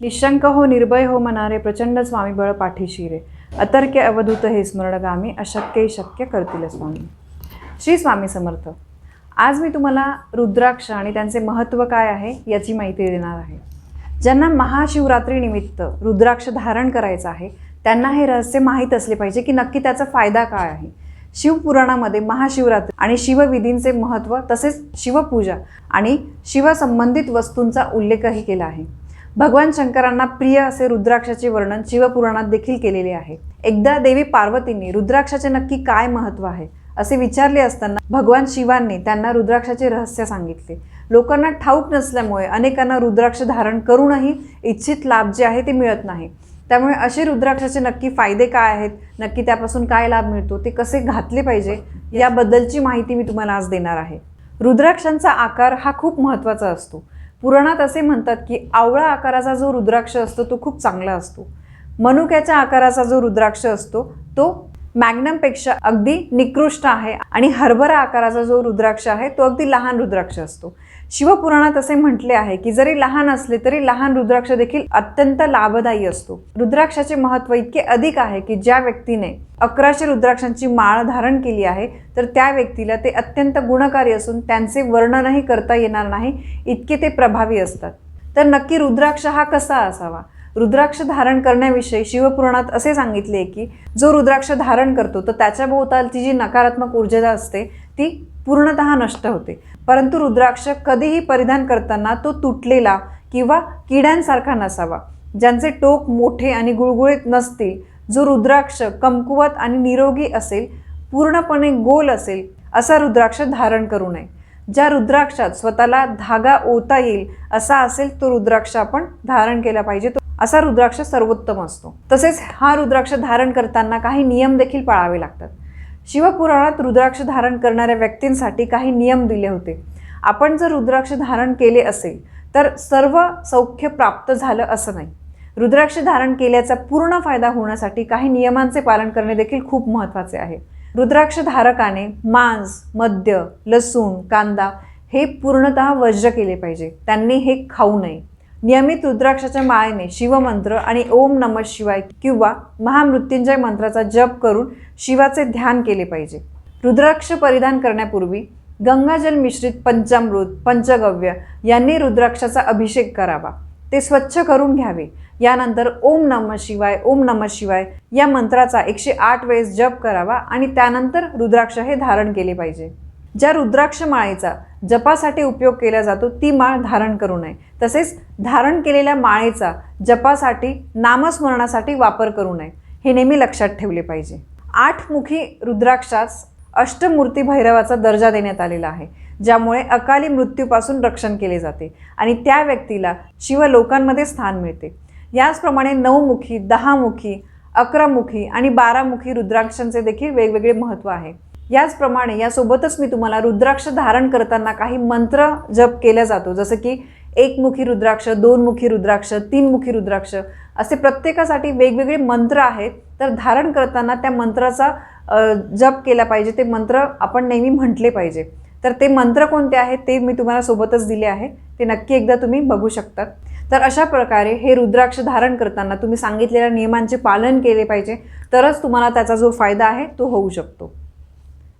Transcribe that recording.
निशंक हो निर्भय हो म्हणारे प्रचंड स्वामी बळ पाठीशी रे अतर्क्य अवधूत हे स्मरणगामी अशक्य शक्य करतील स्वामी. श्री स्वामी समर्थ आज मी तुम्हाला रुद्राक्ष आणि त्यांचे महत्त्व काय आहे याची माहिती देणार आहे. ज्यांना महाशिवरात्रीनिमित्त रुद्राक्ष धारण करायचं आहे त्यांना हे रहस्य माहीत असले पाहिजे की नक्की त्याचा फायदा काय आहे. शिवपुराणामध्ये महाशिवरात्री आणि शिवविधींचे महत्त्व तसेच शिवपूजा आणि शिवसंबंधित वस्तूंचा उल्लेखही केला आहे. भगवान शंकरांना प्रिय असे रुद्राक्षाचे वर्णन शिवपुराणात देखील केलेले आहे. एकदा देवी पार्वतींनी रुद्राक्षाचे नक्की काय महत्त्व आहे असे विचारले असताना भगवान शिवांनी त्यांना रुद्राक्षाचे रहस्य सांगितले. लोकांना ठाऊक नसल्यामुळे अनेकांना रुद्राक्ष धारण करूनही इच्छित लाभ जे आहे ते मिळत नाही. त्यामुळे असे रुद्राक्षाचे नक्की फायदे काय आहेत नक्की त्यापासून काय लाभ मिळतो ते कसे घातले पाहिजे याबद्दलची माहिती मी तुम्हाला आज देणार आहे. रुद्राक्षांचा आकार हा खूप महत्त्वाचा असतो. पुराणात असे म्हणतात की आवळा आकाराचा जो रुद्राक्ष असतो तो खूप चांगला असतो. मनुक्याच्या आकाराचा जो रुद्राक्ष असतो तो मॅग्नमपेक्षा अगदी निकृष्ट आहे आणि हरभरा आकाराचा जो रुद्राक्ष आहे तो अगदी लहान रुद्राक्ष असतो. शिवपुराणात असे म्हटले आहे की जरी लहान असले तरी लहान रुद्राक्ष देखील अत्यंत लाभदायी असतो. रुद्राक्षाचे महत्त्व इतके अधिक आहे की ज्या व्यक्तीने अकराशे रुद्राक्षांची माळ धारण केली आहे तर त्या व्यक्तीला ते अत्यंत गुणकारी असून त्यांचे वर्णनही करता येणार नाही इतके ते प्रभावी असतात. तर नक्की रुद्राक्ष हा कसा असावा? रुद्राक्ष धारण करण्याविषयी शिवपुराणात असे सांगितले की जो रुद्राक्ष धारण करतो तर त्याच्या भोवतालची जी नकारात्मक ऊर्जा असते ती पूर्णतः नष्ट होते. परंतु रुद्राक्ष कधीही परिधान करताना तो तुटलेला किंवा किड्यांसारखा नसावा. ज्यांचे टोक मोठे आणि गुळगुळीत नसतील जो रुद्राक्ष कमकुवत आणि निरोगी असेल पूर्णपणे गोल असेल असा रुद्राक्ष धारण करू नये. ज्या रुद्राक्षात स्वतःला धागा ओता येईल असा असेल तो रुद्राक्ष आपण धारण केला पाहिजे. तो असा रुद्राक्ष सर्वोत्तम असतो. तसेच हा रुद्राक्ष धारण करताना काही नियम देखील पाळावे लागतात. शिवपुराणात रुद्राक्ष धारण करणाऱ्या व्यक्तींसाठी काही नियम दिले होते. आपण जर रुद्राक्ष धारण केले असेल तर सर्व सौख्य प्राप्त झालं असं नाही. रुद्राक्ष धारण केल्याचा पूर्ण फायदा होण्यासाठी काही नियमांचे पालन करणे देखील खूप महत्त्वाचे आहे. रुद्राक्ष धारकाने मांस मद्य लसूण कांदा हे पूर्णतः वज्र केले पाहिजे. त्यांनी हे खाऊ नये. नियमित रुद्राक्षाच्या माळेने शिवमंत्र आणि ओम नम शिवाय किंवा महामृत्युंजय मंत्राचा जप करून शिवाचे ध्यान केले पाहिजे. रुद्राक्ष परिधान करण्यापूर्वी गंगाजल मिश्रित पंचामृत पंचगव्य यांनी रुद्राक्षाचा अभिषेक करावा. ते स्वच्छ करून घ्यावे. यानंतर ओम नम शिवाय ओम नम शिवाय या मंत्राचा एकशे आठ वेळेस जप करावा आणि त्यानंतर रुद्राक्ष हे धारण केले पाहिजे. ज्या रुद्राक्ष माळेचा जपासाठी उपयोग केला जातो ती माळ धारण करू नये. तसेच धारण केलेल्या माळेचा जपासाठी नामस्मरणासाठी वापर करू नये हे नेहमी लक्षात ठेवले पाहिजे. आठमुखी रुद्राक्षास अष्टमूर्ती भैरवाचा दर्जा देण्यात आलेला आहे ज्यामुळे अकाली मृत्यूपासून रक्षण केले जाते आणि त्या व्यक्तीला शिवलोकांमध्ये स्थान मिळते. याचप्रमाणे नऊमुखी दहामुखी अकरामुखी आणि बारामुखी रुद्राक्षांचे देखील वेगवेगळे महत्त्व आहे. याचप्रमाणे यासोबतच मी तुम्हाला रुद्राक्ष धारण करताना काही मंत्र जप केला जातो. जसं की एकमुखी रुद्राक्ष दोनमुखी रुद्राक्ष तीनमुखी रुद्राक्ष असे प्रत्येकासाठी वेगवेगळे मंत्र आहेत. तर धारण करताना त्या मंत्राचा जप केला पाहिजे. ते मंत्र आपण नेहमी म्हटले पाहिजे. तर ते मंत्र कोणते आहेत ते मी तुम्हाला सोबतच दिले आहे. ते नक्की एकदा तुम्ही बघू शकतात. तर अशा प्रकारे हे रुद्राक्ष धारण करताना तुम्ही सांगितलेल्या नियमांचे पालन केले पाहिजे. तरच तुम्हाला त्याचा जो फायदा आहे तो होऊ शकतो.